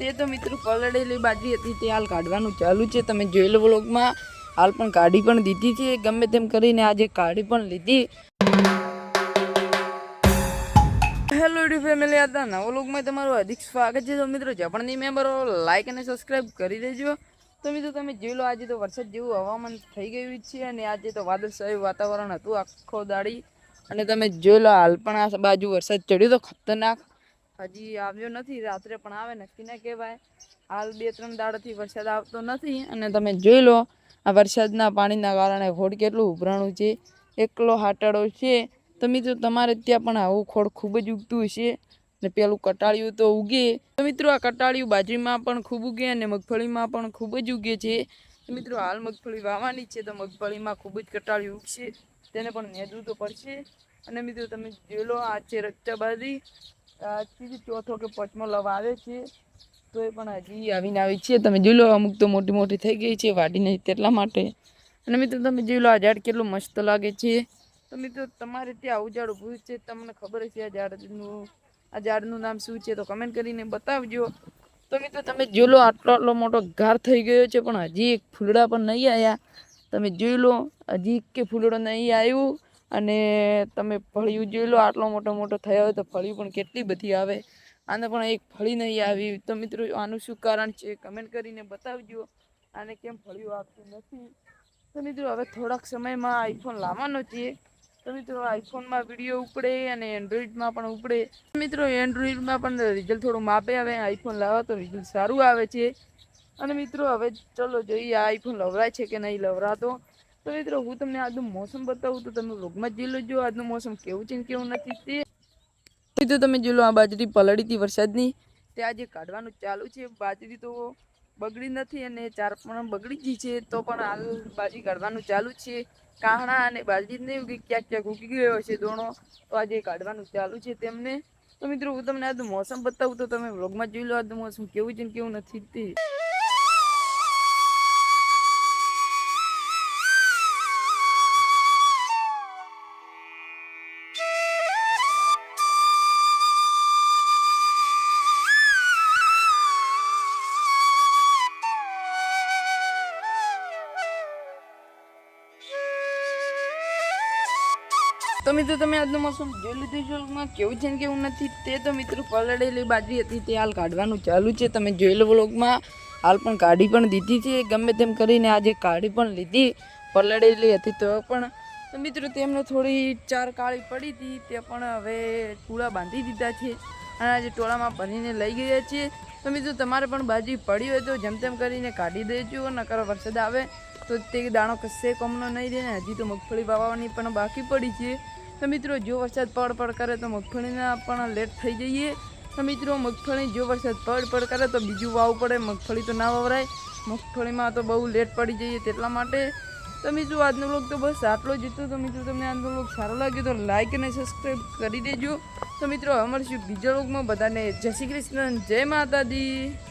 તે તો મિત્રો પલળેલી બાજરી હતી, તે હાલ કાઢવાનું ચાલુ છે. તમે જોઈ લો વ્લોગમાં હાલ પણ કાઢી પણ દીધી છે. ગમે તેમ કરીને આજે કાઢી પણ લીધી. હેલો યુટ્યુબ ફેમિલી હતા નવો લોકમાં તમારું અધિક સ્વાગત છે. તો મિત્રો જપણની મેમ્બરો લાઈક અને સબસ્ક્રાઈબ કરી દેજો. તો મિત્રો, તમે જોઈ લો, આજે તો વરસાદ જેવું હવામાન થઈ ગયું છે અને આજે તો વાદળછાયું વાતાવરણ હતું આખો દાડી. અને તમે જોઈ લો, હાલ પણ આ બાજુ વરસાદ ચડ્યો તો ખતરનાક. હજી આવ્યો નથી, રાત્રે પણ આવે નક્કી ના કહેવાય. હાલ બે ત્રણ દાડાથી વરસાદ આવતો નથી અને તમે જોઈ લો, આ વરસાદના પાણીના કારણે ખોડ કેટલું ઉભરાણું છે, એકલો હાટાળો છે. તો મિત્રો, તમારે ત્યાં પણ આવું ખોડ ખૂબ જ ઉગતું હશે ને પેલું કટાળિયું તો ઉગે. તો મિત્રો, આ કટાળિયું બાજરીમાં પણ ખૂબ ઉગે અને મગફળીમાં પણ ખૂબ જ ઉગે છે. મિત્રો, હાલ મગફળી વાવવાની છે તો મગફળીમાં ખૂબ જ કટાળિયું ઉગશે. તેને પણ નેદવું તો પડશે. અને મિત્રો, તમે જોઈ લો, આ છે રચ્ચાબાજી આ ત્રીજી ચોથો કે પાંચમો લવ આવે છે તો એ પણ હજી આવીને આવી છે. તમે જોઈ લો, અમુક તો મોટી મોટી થઈ ગઈ છે વાડીને તેટલા માટે. અને મિત્રો, તમે જોઈ લો, આ ઝાડ કેટલું મસ્ત લાગે છે. તો મિત્રો, તમારે ત્યાં આવું ઝાડ ઊભું છે, તમને ખબર છે આ ઝાડનું આ ઝાડનું નામ શું છે, તો કમેન્ટ કરીને બતાવજો. તો મિત્રો, તમે જોઈ લો, આટલો આટલો મોટો ઘાર થઈ ગયો છે, પણ હજી એક ફૂલડા પણ નહીં આવ્યા તમે જોઈ લો, હજી કે ફૂલડો નહીં આવ્યું. અને તમે ફળિયું જોઈ લો, આટલો મોટો મોટો થયો હોય તો ફળિયું પણ કેટલી બધી આવે. આને પણ એક ફળી નહીં આવી. તો મિત્રો, આનું શું કારણ છે કમેન્ટ કરીને બતાવજો. આને કેમ ફળિયું આવતું નથી? તો મિત્રો, હવે થોડાક સમયમાં આઈફોન લાવવાનો છે. તો મિત્રો આઈફોનમાં વીડિયો ઉપડે અને એન્ડ્રોઈડમાં પણ ઉપડે. મિત્રો એન્ડ્રોઈડમાં પણ રિઝલ્ટ થોડું માપે આવે. આઈફોન લાવો તો રિઝલ્ટ સારું આવે છે. અને મિત્રો, હવે ચલો જોઈએ આ આઈફોન લવરાય છે કે નહીં લવરાતો. તો મિત્રો, હું તમને આજનું મોસમ બતાવું તો તમે વ્લોગમાં જોઈ લેજો આજનું મોસમ કેવું છે ને કેવું નથી તે. તો તમે જોઈ લો આ બાજરી પલળી હતી વરસાદની, તે આજે કાઢવાનું ચાલુ છે. બાજરી તો બગડી નથી અને ચાર પણ બગડી ગઈ છે, તો પણ હાલ બાજરી કાઢવાનું ચાલુ છે. કાહણા અને બાજરી જ નહીં ઉગી ક્યાંક ક્યાંક ઉગી ગયો છે દોણો, તો આજે કાઢવાનું ચાલુ છે તેમને. તો મિત્રો, હું તમને આજનું મોસમ બતાવું તો તમે વ્લોગમાં જોઈ લો આજનું મોસમ કેવું છે ને કેવું નથી તે. તો મિત્રો, તમે આજનું મોસમ જોઈ લીધું વ્લોગમાં કેવું છે ને કેવું નથી? તે તો મિત્રો પલળેલી બાજરી હતી, તે હાલ કાઢવાનું ચાલુ છે. તમે જોઈ લો વ્લોગમાં, હાલ પણ કાઢી પણ દીધી છે. ગમે તેમ કરીને આજે કાઢી પણ લીધી, પલળેલી હતી તો પણ. તો મિત્રો તેમને થોડી ચાર કાળી પડી હતી, તે પણ હવે ટોળા બાંધી દીધા છે અને આજે ટોળામાં ભરીને લઈ ગયા છે. તો મિત્રો, તમારે પણ બાજી પડી હોય તો જેમ તેમ કરીને કાઢી દેજો, નકર વરસાદ આવે તો તે દાણો કશે કોમનો નહીં રહે ને, હજી તો મગફળી વાવવાની પણ બાકી પડી છે. તો મિત્રો, જો વરસાદ પડ પડ કરે તો મગફળીના પણ લેટ થઈ જઈએ. તો મિત્રો, મગફળી જો વરસાદ પડ પડ કરે તો બીજું વાવવું પડે. મગફળી તો ના વવરાય. મગફળીમાં તો બહુ લેટ પડી જઈએ તેટલા માટે. તો મિત્રો, આજનો બ્લોગ તો બસ આટલો જ હતો. તો મિત્રો, તમને આજનો બ્લોગ સારો લાગ્યો તો લાઈક અને સબસ્ક્રાઈબ કરી દેજો. તો મિત્રો અમર મળશું બીજા બ્લોગમાં બધાને જય શ્રી કૃષ્ણ, જય માતાજી.